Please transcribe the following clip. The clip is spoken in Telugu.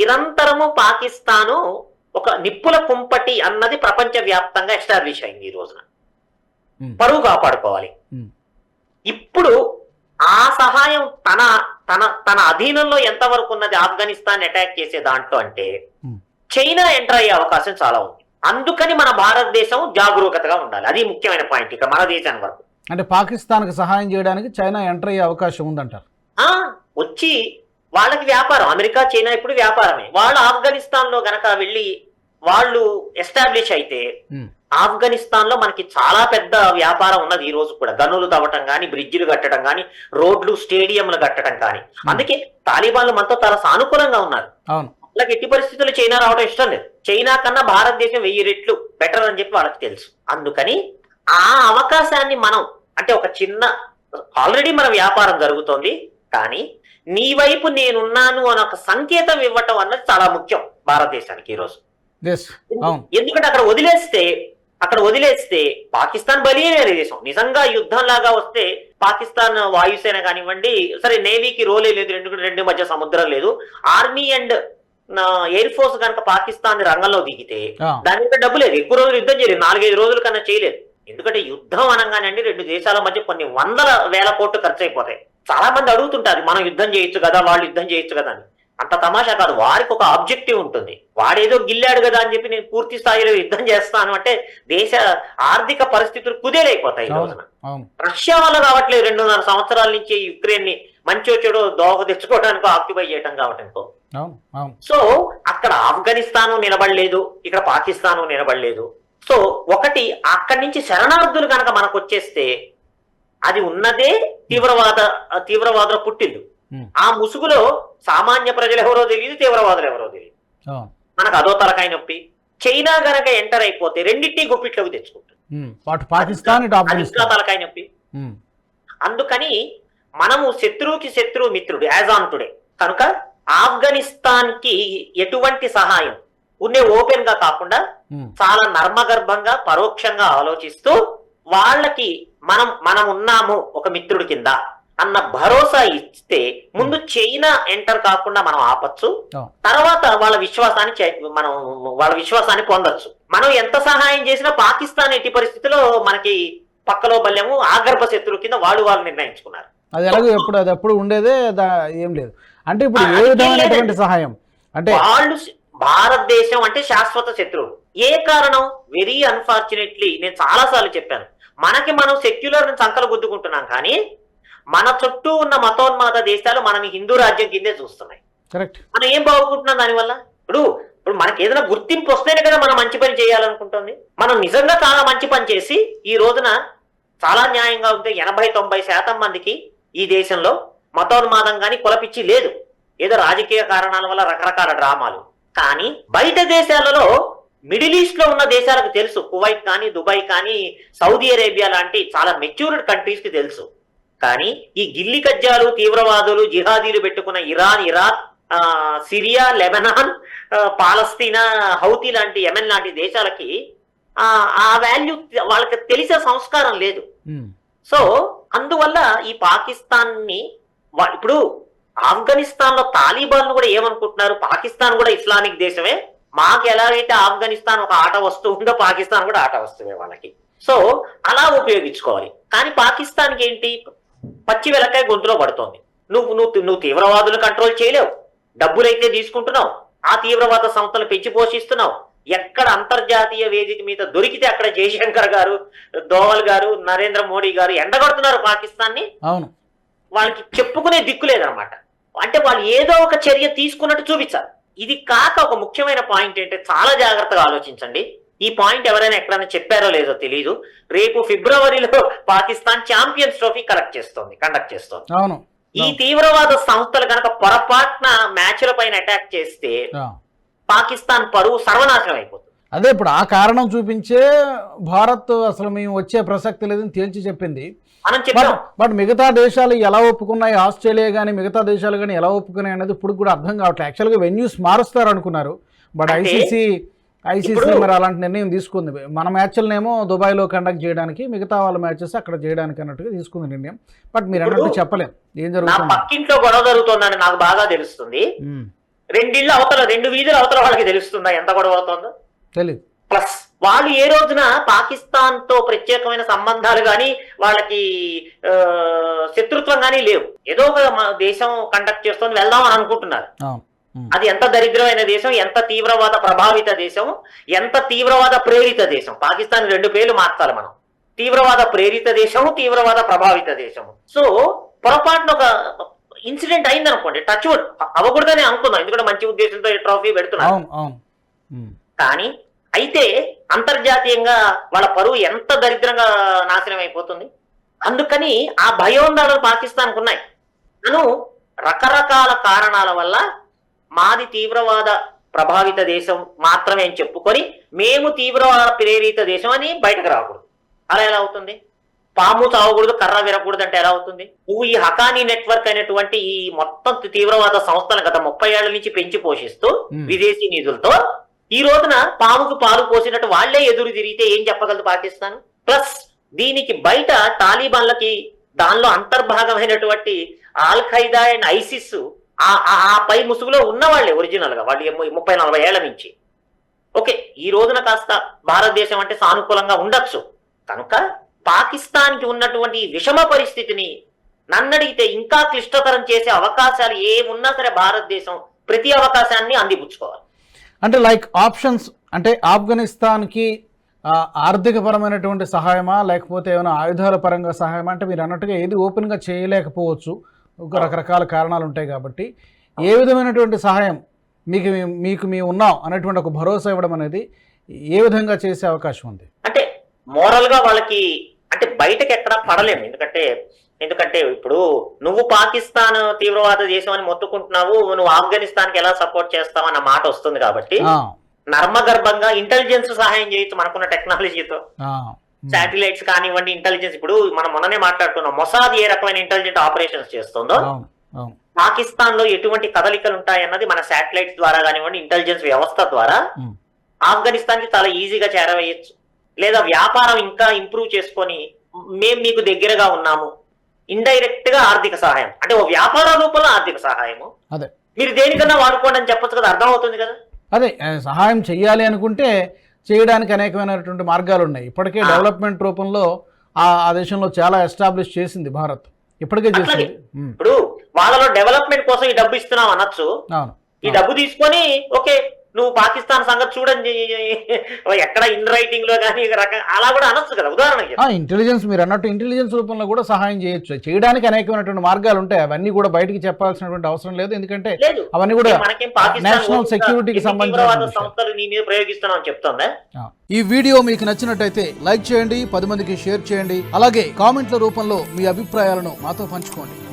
నిరంతరము పాకిస్తాను ఒక నిప్పుల కుంపటి అన్నది ప్రపంచ వ్యాప్తంగా ఎస్టాబ్లిష్ అయింది ఈ రోజున. పరువు కాపాడుకోవాలి. ఇప్పుడు ఆ సహాయం తన తన తన అధీనంలో ఎంతవరకు ఉన్నది? ఆఫ్ఘనిస్తాన్ అటాక్ చేసే దాంట్లో అంటే. చైనా ఎంటర్ అయ్యే అవకాశం చాలా ఉంది. అందుకని మన భారతదేశం జాగరూకతగా ఉండాలి. అది ముఖ్యమైన పాయింట్ ఇక మన దేశాన్ని వరకు. అంటే పాకిస్తాన్కి సహాయం చేయడానికి చైనా ఎంటర్ అయ్యే అవకాశం ఉందంటారు. ఆ వచ్చి వాళ్ళకి వ్యాపారం అమెరికా చైనా ఇప్పుడు వ్యాపారమే. వాళ్ళు ఆఫ్ఘనిస్తాన్లో గనక వెళ్ళి వాళ్ళు ఎస్టాబ్లిష్ అయితే ఆఫ్ఘనిస్తాన్లో మనకి చాలా పెద్ద వ్యాపారం ఉన్నది ఈ రోజు కూడా. గనులు తవ్వటం కానీ బ్రిడ్జిలు కట్టడం కానీ రోడ్లు స్టేడియంలు కట్టడం కానీ అందుకే తాలిబాన్లు మనతో చాలా సానుకూలంగా ఉన్నారు. వాళ్ళకి ఎట్టి పరిస్థితుల్లో చైనా రావడం ఇష్టం లేదు. చైనా కన్నా భారతదేశం వెయ్యి రెట్లు బెటర్ అని చెప్పి వాళ్ళకి తెలుసు. అందుకని ఆ అవకాశాన్ని మనం అంటే ఒక చిన్న ఆల్రెడీ మన వ్యాపారం జరుగుతోంది. కానీ నీ వైపు నేనున్నాను అని ఒక సంకేతం ఇవ్వటం అన్నది చాలా ముఖ్యం భారతదేశానికి ఈరోజు ఎందుకంటే అక్కడ వదిలేస్తే అక్కడ వదిలేస్తే పాకిస్తాన్ బలియనే దేశం. నిజంగా యుద్ధం లాగా వస్తే పాకిస్తాన్ వాయుసేన కానివ్వండి సరే నేవీకి రోలే లేదు రెండు రెండు మధ్య సముద్రం లేదు. ఆర్మీ అండ్ ఎయిర్ ఫోర్స్ కనుక పాకిస్తాన్ రంగంలో దిగితే దాని మీద డబ్బు లేదు. ఎక్కువ రోజులు యుద్ధం చేయలేదు. నాలుగైదు రోజుల కన్నా చేయలేదు. ఎందుకంటే యుద్ధం అనగానే అండి రెండు దేశాల మధ్య కొన్ని వందల వేల కోట్లు ఖర్చు అయిపోతాయి. చాలా మంది అడుగుతుంటారు మనం యుద్ధం చేయొచ్చు కదా వాళ్ళు యుద్ధం చేయొచ్చు కదా అని. అంత తమాషా కాదు వారికి ఒక ఆబ్జెక్టివ్ ఉంటుంది. వాడేదో గిల్లాడు కదా అని చెప్పి నేను పూర్తి స్థాయిలో యుద్ధం చేస్తాను అంటే దేశ ఆర్థిక పరిస్థితులు కుదేలైపోతాయి ఈ రోజున. రష్యా వల్ల కావట్లేదు రెండున్నర సంవత్సరాల నుంచి యుక్రెయిన్ని మంచో చెడో దోహ తెచ్చుకోవడానికి ఆక్యుపై చేయడం అవును సో అక్కడ ఆఫ్ఘనిస్తాను నిలబడలేదు ఇక్కడ పాకిస్తాను నిలబడలేదు. సో ఒకటి అక్కడి నుంచి శరణార్థులు కనుక మనకు వచ్చేస్తే అది ఉన్నదే తీవ్రవాద తీవ్రవాదుల పుట్టిల్లు. ఆ ముసుగులో సామాన్య ప్రజలు ఎవరో తెలియదు తీవ్రవాదులు ఎవరో తెలియదు మనకు అదో తలకాయ నొప్పి. చైనా గనక ఎంటర్ అయిపోతే రెండింటినీ గుప్పిట్లోకి తెచ్చుకుంటుంది. పాకిస్తాన్ ఇంకా తలకాయ నొప్పి. అందుకని మనము శత్రువుకి శత్రువు మిత్రుడు యాజ్ ఆన్ టుడే కనుక ఆఫ్ఘనిస్తాన్కి ఎటువంటి సహాయం ఉన్నే ఓపెన్గా కాకుండా చాలా నర్మగర్భంగా పరోక్షంగా ఆలోచిస్తూ వాళ్ళకి మనం మనం ఉన్నాము ఒక మిత్రుడి కింద అన్న భరోసా ఇస్తే ముందు చైనా ఎంటర్ కాకుండా మనం ఆపచ్చు. తర్వాత వాళ్ళ విశ్వాసాన్ని మనం వాళ్ళ విశ్వాసాన్ని పొందొచ్చు. మనం ఎంత సహాయం చేసినా పాకిస్తాన్ ఎట్టి పరిస్థితిలో మనకి పక్కలో బల్యము ఆగర్భ శత్రువు కింద వాళ్ళు వాళ్ళు నిర్ణయించుకున్నారు. అది ఎలాగో ఎప్పుడు అది ఎప్పుడు ఉండేదే ఏం లేదు. అంటే ఇప్పుడు ఏ విధమైనటువంటి. సహాయం? అంటే వాళ్ళు భారతదేశం అంటే శాశ్వత శత్రువు. ఏ కారణం? వెరీ అన్ఫార్చునేట్లీ నేను చాలా సార్లు చెప్పాను. మనకి మనం సెక్యులర్ సంకలు గుద్దుకుంటున్నాం కానీ మన చుట్టూ ఉన్న మతోన్మాద దేశాలు మనని హిందూ రాజ్యం కిందే చూస్తున్నాయి. కరెక్ట్. మనం ఏం బాగుకుంటున్నాం దానివల్ల? ఇప్పుడు ఇప్పుడు మనకి ఏదైనా గుర్తింపు వస్తేనే కదా మనం మంచి పని చేయాలనుకుంటుంది. మనం నిజంగా చాలా మంచి పని చేసి ఈ రోజున చాలా న్యాయంగా ఉంటే ఎనభై తొంభై శాతం మందికి ఈ దేశంలో మతోన్మాదం కానీ కులపిచ్చి లేదు. ఏదో రాజకీయ కారణాల వల్ల రకరకాల డ్రామాలు. కానీ బయట దేశాలలో మిడిల్ ఈస్ట్లో ఉన్న దేశాలకు తెలుసు. కువైట్ కానీ దుబాయ్ కానీ సౌదీ అరేబియా లాంటి చాలా మెచ్యూర్డ్ కంట్రీస్కి తెలుసు. కానీ ఈ గిల్లి కజ్జాలు తీవ్రవాదులు జిహాదీలు పెట్టుకున్న Iran Iraq Syria Lebanon Palestine Houthi లాంటి యెమెన్ లాంటి దేశాలకి ఆ ఆ వాల్యూ వాళ్ళకి తెలిసే సంస్కారం లేదు. సో అందువల్ల ఈ పాకిస్తాన్ని ఇప్పుడు ఆఫ్ఘనిస్తాన్లో తాలిబాన్ కూడా ఏమనుకుంటున్నారు? పాకిస్తాన్ కూడా ఇస్లామిక్ దేశమే. మాకు ఎలాగైతే ఆఫ్ఘనిస్తాన్ ఒక ఆట వస్తువు ఉందో పాకిస్తాన్ కూడా ఆట వస్తువే వాళ్ళకి. సో అలా ఉపయోగించుకోవాలి. కానీ పాకిస్తాన్కి ఏంటి? పచ్చి వెలకాయ గొంతులో పడుతోంది. నువ్వు నువ్వు నువ్వు తీవ్రవాదులు కంట్రోల్ చేయలేవు. డబ్బులైతే తీసుకుంటున్నావు. ఆ తీవ్రవాద సంస్థలు పెంచి పోషిస్తున్నావు. ఎక్కడ అంతర్జాతీయ వేదిక మీద దొరికితే అక్కడ జయశంకర్ గారు దోవల్ గారు నరేంద్ర మోడీ గారు ఎండగడుతున్నారు పాకిస్తాన్ని అవును. వాళ్ళకి చెప్పుకునే దిక్కు లేదనమాట అంటే వాళ్ళు ఏదో ఒక చర్య తీసుకున్నట్టు చూపించారు ఇది కాక ఒక ముఖ్యమైన పాయింట్ ఏంటంటే చాలా జాగ్రత్తగా ఆలోచించండి. ఈ పాయింట్ ఎవరైనా ఎక్కడైనా చెప్పారో లేదో తెలియదు రేపు ఫిబ్రవరిలో పాకిస్తాన్ ఛాంపియన్స్ ట్రోఫీ కలెక్ట్ చేస్తోంది కండక్ట్ చేస్తోంది. అవును. ఈ తీవ్రవాద సంస్థలు కనుక పొరపాటున మ్యాచ్ల పైన అటాక్ చేస్తే. పాకిస్తాన్ పరువు సర్వనాశనం అయిపోతుంది. అదే ఇప్పుడు ఆ కారణం చూపించే భారత్ అసలు మేము వచ్చే ప్రసక్తి లేదని తేల్చి చెప్పింది. మనం బట్ చెప్పాం. బట్ మిగతా దేశాలు ఎలా ఒప్పుకున్నాయి? ఆస్ట్రేలియా కానీ మిగతా దేశాలు కానీ ఎలా ఒప్పుకున్నాయి అనేది ఇప్పుడు కూడా అర్థం కావట్లేదు. యాక్చువల్గా వెన్యూస్ మారుస్తారు అనుకున్నారు బట్ ఐసీసీ ఐసీసీ మరి అలాంటి నిర్ణయం తీసుకుంది. మన మ్యాచ్లనేమో దుబాయ్లో కండక్ట్ చేయడానికి మిగతా వాళ్ళ మ్యాచెస్ అక్కడ చేయడానికి అన్నట్టుగా తీసుకుంది నిర్ణయం. బట్ మీరు అన్నట్టు చెప్పలేం. ఏం జరుగుతుంది? పక్కింట్లో గొడవ జరుగుతోందని నాకు బాగా తెలుస్తుంది. రెండిళ్ళు అవతల రెండు వీధులు అవతల వాళ్ళకి తెలుస్తుందా ఎంత గొడవ అవుతుందో? తెలియదు ప్లస్ వాళ్ళు ఏ రోజున పాకిస్తాన్తో ప్రత్యేకమైన సంబంధాలు కానీ వాళ్ళకి శత్రుత్వం కానీ లేవు. ఏదో ఒక దేశం కండక్ట్ చేస్తుంది వెళ్దాం అని అనుకుంటున్నారు. అది ఎంత దరిద్రమైన దేశం ఎంత తీవ్రవాద ప్రభావిత దేశం ఎంత తీవ్రవాద ప్రేరిత దేశం. పాకిస్తాన్ రెండు పేర్లు మార్చాలి మనం. తీవ్రవాద ప్రేరిత దేశము తీవ్రవాద ప్రభావిత దేశము. సో పొరపాటున ఒక ఇన్సిడెంట్ అయింది అనుకోండి టచ్ వుడ్ అవ్వకూడదని అనుకుందాం. ఎందుకంటే మంచి ఉద్దేశంతో ఈ ట్రోఫీ ఉమ్. కానీ అయితే అంతర్జాతీయంగా వాళ్ళ పరువు ఎంత దరిద్రంగా నాశనం అయిపోతుంది అందుకని ఆ భయోందాలు పాకిస్తాన్కు ఉన్నాయి తను రకరకాల కారణాల వల్ల మాది తీవ్రవాద ప్రభావిత దేశం మాత్రమే అని చెప్పుకొని మేము తీవ్రవాద ప్రేరిత దేశం అని బయటకు రాకూడదు. అలా ఎలా అవుతుంది? పాము చావకూడదు కర్ర విరగకూడదు అంటే ఎలా అవుతుంది? నువ్వు ఈ హకానీ నెట్వర్క్ అయినటువంటి ఈ మొత్తం తీవ్రవాద సంస్థలను గత ముప్పై ఏళ్ళ నుంచి పెంచి పోషిస్తూ. విదేశీ నిధులతో ఈ రోజున పాముకు పాలు పోసినట్టు వాళ్ళే ఎదురు తిరిగితే ఏం చెప్పగలదు పాకిస్తాన్? ప్లస్ దీనికి బయట తాలిబాన్లకి దానిలో అంతర్భాగమైనటువంటి ఆల్ ఖైదా అండ్ ఐసిస్ ఆ ఆ- పై ముసుగులో ఉన్నవాళ్ళే ఒరిజినల్గా వాళ్ళు ముప్పై నలభై ఏళ్ళ నుంచి. ఓకే ఈ రోజున కాస్త భారతదేశం అంటే సానుకూలంగా ఉండొచ్చు. కనుక పాకిస్తాన్కి ఉన్నటువంటి విషమ పరిస్థితిని నన్నడిగితే ఇంకా క్లిష్టతరం చేసే అవకాశాలు ఏమున్నా సరే భారతదేశం ప్రతి అవకాశాన్ని అందిపుచ్చుకోవాలి. అంటే లైక్ ఆప్షన్స్ అంటే ఆఫ్ఘనిస్తాన్కి ఆర్థికపరమైనటువంటి సహాయమా లేకపోతే ఏమైనా ఆయుధాల పరంగా సహాయమా? అంటే మీరు అన్నట్టుగా ఏది ఓపెన్గా చేయలేకపోవచ్చు. ఒక రకరకాల కారణాలు ఉంటాయి కాబట్టి. ఏ విధమైనటువంటి సహాయం మీకు మీకు మేము ఉన్నాం అనేటువంటి ఒక భరోసా ఇవ్వడం అనేది ఏ విధంగా చేసే అవకాశం ఉంది? అంటే మోరల్గా వాళ్ళకి అంటే బయటకి ఎక్కడా పడలేము. ఎందుకంటే ఎందుకంటే ఇప్పుడు నువ్వు పాకిస్తాన్ తీవ్రవాద దేశం అని మొత్తుకుంటున్నావు నువ్వు ఆఫ్ఘనిస్తాన్కి ఎలా సపోర్ట్ చేస్తావు అన్న మాట వస్తుంది కాబట్టి నర్మగర్భంగా ఇంటెలిజెన్స్ సహాయం చేయొచ్చు మనకున్న టెక్నాలజీతో శాటిలైట్స్ కానివ్వండి ఇంటెలిజెన్స్ ఇప్పుడు మనం మొన్ననే మాట్లాడుతున్నాం మొసాద్ ఏ రకమైన ఇంటెలిజెంట్ ఆపరేషన్స్ చేస్తుందో? పాకిస్తాన్లో ఎటువంటి కదలికలు ఉంటాయన్నది మన శాటిలైట్స్ ద్వారా కానివ్వండి ఇంటెలిజెన్స్ వ్యవస్థ ద్వారా. ఆఫ్ఘనిస్తాన్కి చాలా ఈజీగా చేరవేయచ్చు. లేదా వ్యాపారం ఇంకా ఇంప్రూవ్ చేసుకొని మేము మీకు దగ్గరగా ఉన్నాము. ఇండైరెక్ట్గా ఆర్థిక సహాయం. అంటే ఓ వ్యాపార రూపంలో ఆర్థిక సహాయము. అదే. మీరు దేనికన్నా వాడుకోండి అని చెప్పొచ్చు కదా అర్థం అవుతుంది కదా? అదే సహాయం చెయ్యాలి అనుకుంటే చేయడానికి అనేకమైనటువంటి మార్గాలు ఉన్నాయి. ఇప్పటికే. డెవలప్మెంట్ రూపంలో ఆ ఆ దేశంలో చాలా ఎస్టాబ్లిష్ చేసింది భారత్. ఇప్పటికే చేసింది. ఇప్పుడు వాళ్ళలో డెవలప్మెంట్ కోసం ఈ డబ్బు ఇస్తున్నాం అనొచ్చు. అవును. ఈ డబ్బు తీసుకొని ఓకే నువ్వు పాకిస్తాన్ సంగతి చూడండి. ఎక్కడ ఇన్ రైటింగ్లో కానీ అలా కూడా అనొచ్చు కదా ఉదాహరణకి ఆ ఇంటెలిజెన్స్ మీరు అన్నట్టు ఇంటెలిజెన్స్ రూపంలో కూడా సహాయం చేయొచ్చు. చేయడానికి అనేకమైనటువంటి మార్గాలు ఉంటాయి. అవన్నీ కూడా బయటికి చెప్పాల్సినటువంటి అవసరం లేదు. ఎందుకంటే అవన్నీ కూడా నేషనల్ సెక్యూరిటీకి సంబంధించిన. సంస్థలు నీ మీద ప్రయోగిస్తున్నాం అని చెప్తుందా ఈ వీడియో మీకు నచ్చినట్టయితే లైక్ చేయండి పది మందికి షేర్ చేయండి. అలాగే కామెంట్ల రూపంలో మీ అభిప్రాయాలను మాతో పంచుకోండి.